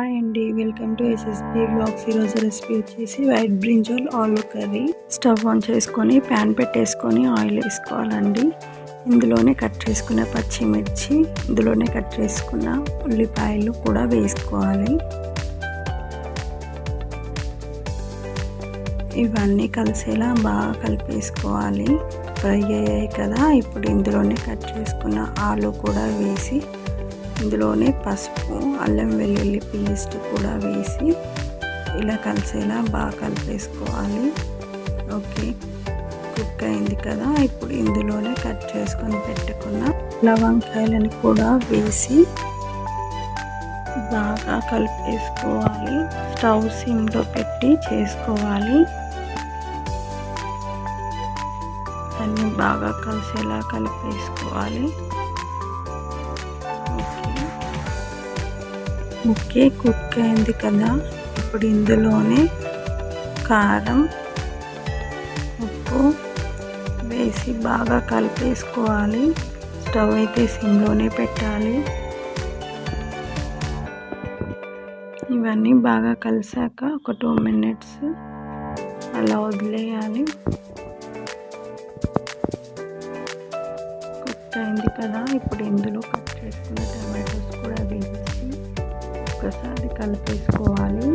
Hi అండి. Welcome to SSB blogs ఈరోజు recipe వచ్చేసి వైట్ బ్రింజల్ ఆలు కర్రీ. స్టవ్ ఆన్ చేసుకొని ప్యాన్ పెట్టేసుకొని ఆయిల్ వేసుకోవాలండి. ఇందులోనే కట్ చేసుకున్న పచ్చిమిర్చి ఇందులోనే కట్ చేసుకున్న ఉల్లిపాయలు కూడా వేసుకోవాలి. ఇవన్నీ కలిసేలా బాగా కలిపేసుకోవాలి. ఫ్రై అయ్యాయి కదా. ఇప్పుడు ఇందులోనే కట్ చేసుకున్న ఆలు కూడా వేసి ఇందులోనే పసుపు అల్లం వెల్లుల్లి పేస్ట్ కూడా వేసి ఇలా కలిసేలా బాగా కలిపేసుకోవాలి. ఓకే కుక్ అయింది కదా. ఇప్పుడు ఇందులోనే కట్ చేసుకొని పెట్టుకున్న లవంకాయలను కూడా వేసి బాగా కలిపేసుకోవాలి. స్టవ్ సిమ్లో పెట్టి చేసుకోవాలి. అన్నీ బాగా కలిసేలా కలిపేసుకోవాలి. ఓకే కుక్ అయింది కదా? ఇప్పుడు ఇందులోనే కారం ఉప్పు వేసి బాగా కలిపేసుకోవాలి. స్టవ్ అయితే సిమ్లోనే పెట్టాలి. ఇవన్నీ బాగా కలిసాక ఒక టూ మినిట్స్ అలా వదిలేయాలి. కుక్ అయింది కదా? ఇప్పుడు ఇందులో కట్ చేసుకున్న టమాటోస్ కూడా వేసి ఒక్కసారి కలిపేసుకోవాలి.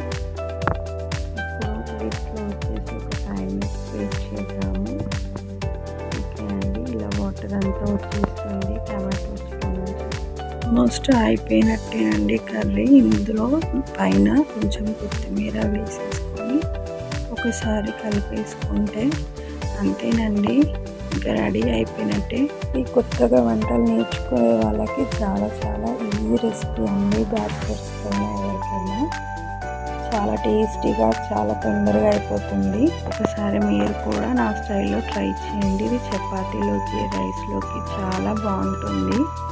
ఇట్లా వచ్చేసి ఒక ఫైవ్ మినిట్స్ వెయిట్ చేద్దాము. ఓకే అండి ఇలా వాటర్ అంతా వచ్చేస్తుంది. టమాటోస్ ఆల్మోస్ట్ అయిపోయినట్టేనండి కర్రీ. ఇందులో పైన కొంచెం కొత్తిమీర వేసేసుకొని ఒకసారి కలిపేసుకుంటే అంతేనండి. ఇంకా రెడీ అయిపోయినట్టే. ఈ కొత్తగా వంటలు నేర్చుకునే వాళ్ళకి చాలా చాలా ఈజీ రెసిపీ అండి. బ్యాచిలర్స్తో ఎవరికైనా. చాలా టేస్టీగా చాలా తొందరగా అయిపోతుంది. ఒకసారి మీరు కూడా నా స్టైల్లో ట్రై చేయండి. ఇది చపాతీలోకి రైస్లోకి చాలా బాగుంటుంది.